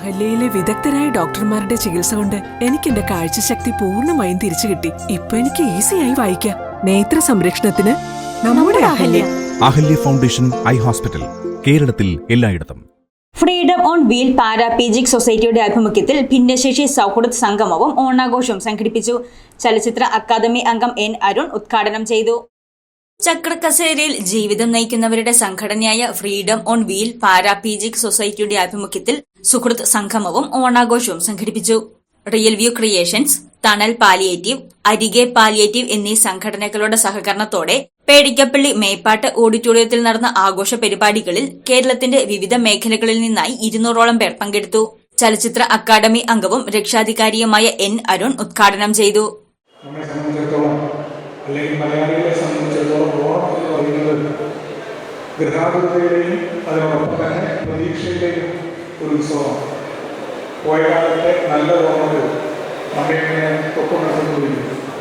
അഹല്യയിലെ വിദഗ്ധരായ ഡോക്ടർമാരുടെ ചികിത്സ കൊണ്ട് എനിക്ക് എന്റെ കാഴ്ചശക്തി പൂർണമായും തിരിച്ചു കിട്ടി. ഇപ്പൊ എനിക്ക് ഈസിയായി വായിക്കാം. നേത്ര സംരക്ഷണത്തിന് നമ്മുടെ Ahalya. Ahalya. Foundation eye hospital കേരളത്തിൽ എല്ലായിടത്തും. ഫ്രീഡം ഓൺ വീൽ പാരാപീജിക് സൊസൈറ്റിയുടെ ആഭിമുഖ്യത്തിൽ ഭിന്നശേഷി സൗഹൃദ സംഗമവും ഓണാഘോഷവും സംഘടിപ്പിച്ചു. ചലച്ചിത്ര അക്കാദമി അംഗം എൻ അരുൺ ഉദ്ഘാടനം ചെയ്തു. ചക്രക്കസേരയിൽ ജീവിതം നയിക്കുന്നവരുടെ സംഘടനയായ ഫ്രീഡം ഓൺ വീൽ പാരാപീജിക് സൊസൈറ്റിയുടെ ആഭിമുഖ്യത്തിൽ സുഹൃത്ത് സംഗമവും ഓണാഘോഷവും സംഘടിപ്പിച്ചു. Real view creations Thanal palliative Arike palliative എന്നീ സംഘടനകളുടെ സഹകരണത്തോടെ പേടിക്കപ്പള്ളി മേപ്പാട്ട് ഓഡിറ്റോറിയത്തിൽ നടന്ന ആഘോഷ പരിപാടികളിൽ കേരളത്തിന്റെ വിവിധ മേഖലകളിൽ നിന്നായി ഇരുന്നൂറോളം പേർ പങ്കെടുത്തു. ചലച്ചിത്ര അക്കാദമി അംഗവും രക്ഷാധികാരിയുമായ എൻ അരുൺ ഉദ്ഘാടനം ചെയ്തു. സംബന്ധിച്ചിടത്തോളം ഓണം എന്ന് പറയുന്നത് ഗൃഹാതുരതയുടെയും അതിനോടൊപ്പം തന്നെ പ്രതീക്ഷയുടെയും ഒരു ഉത്സവമാണ്. പോയ കാലത്തെ നല്ല ഓർമ്മകൾ നമ്മെ ഇങ്ങനെ തൊട്ടുണർത്തുന്നുമില്ല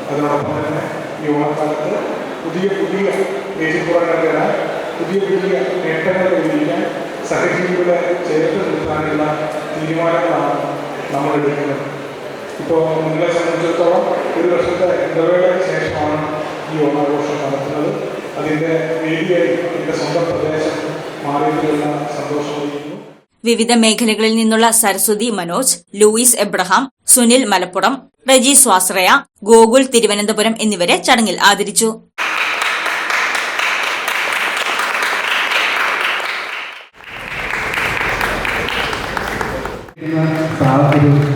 അതിനോടൊപ്പം തന്നെ ഈ ഓണക്കാലത്ത് പുതിയ പുതിയ ഏറ്റുപുറങ്ങൾ തരാൻ പുതിയ പുതിയ നേട്ടങ്ങൾ കൈവരിക്കാൻ സഹജീവികളെ ചേർത്ത് നിർത്താനുള്ള തീരുമാനങ്ങളാണ് നമ്മൾ എടുക്കുന്നത്. ഇപ്പോൾ നിങ്ങളെ സംബന്ധിച്ചിടത്തോളം ഒരു വർഷത്തെ ഇടവേളയ്ക്ക് ശേഷമാണ് ഈ ഓണാഘോഷം നടത്തുന്നത്. അതിന്റെ വേദിയായി എന്റെ സ്വന്തം പ്രദേശം മാറിയതിലുള്ള സന്തോഷം അറിയിക്കുന്നു. വിവിധ മേഖലകളിൽ നിന്നുള്ള സരസ്വതി മനോജ് ലൂയിസ് എബ്രഹാം സുനിൽ മലപ്പുറം റജി സ്വാശ്രയ ഗോകുൽ തിരുവനന്തപുരം എന്നിവരെ ചടങ്ങിൽ ആദരിച്ചു.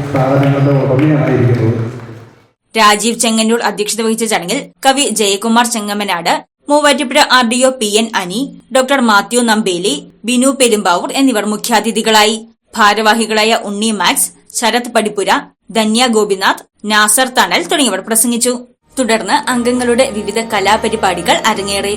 സ്ഥാപനങ്ങളുടെ ഉടമയായിരിക്കുന്നത് രാജീവ് ചെങ്ങന്നൂർ അധ്യക്ഷത വഹിച്ച ചടങ്ങിൽ കവി Jayakumar Chengamanad Muvattupuzha R D O P N Ani doctor Mathew Nambeli Binu Perumbavoor എന്നിവർ മുഖ്യാതിഥികളായി. ഭാരവാഹികളായ ഉണ്ണി മാക്സ് ശരത് പടിപ്പുര ധന്യ ഗോപിനാഥ് നാസർ തണൽ തുടങ്ങിയവർ പ്രസംഗിച്ചു. തുടർന്ന് അംഗങ്ങളുടെ വിവിധ കലാപരിപാടികൾ അരങ്ങേറി.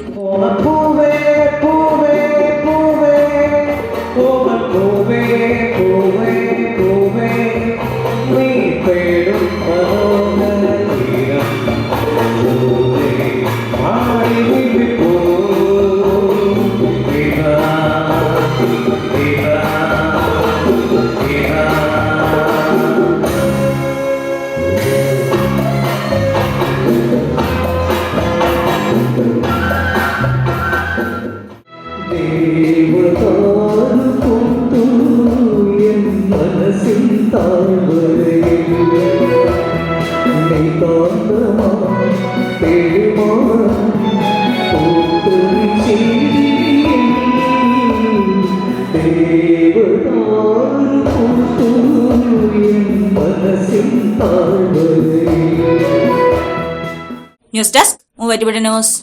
ന്യൂസ് ഡെസ്ക് ന്യൂസ്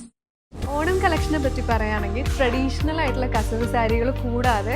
ഓണം കളക്ഷനെ പറ്റി പറയുകയാണെങ്കിൽ ട്രഡീഷണൽ ആയിട്ടുള്ള കസവ് സാരികൾ കൂടാതെ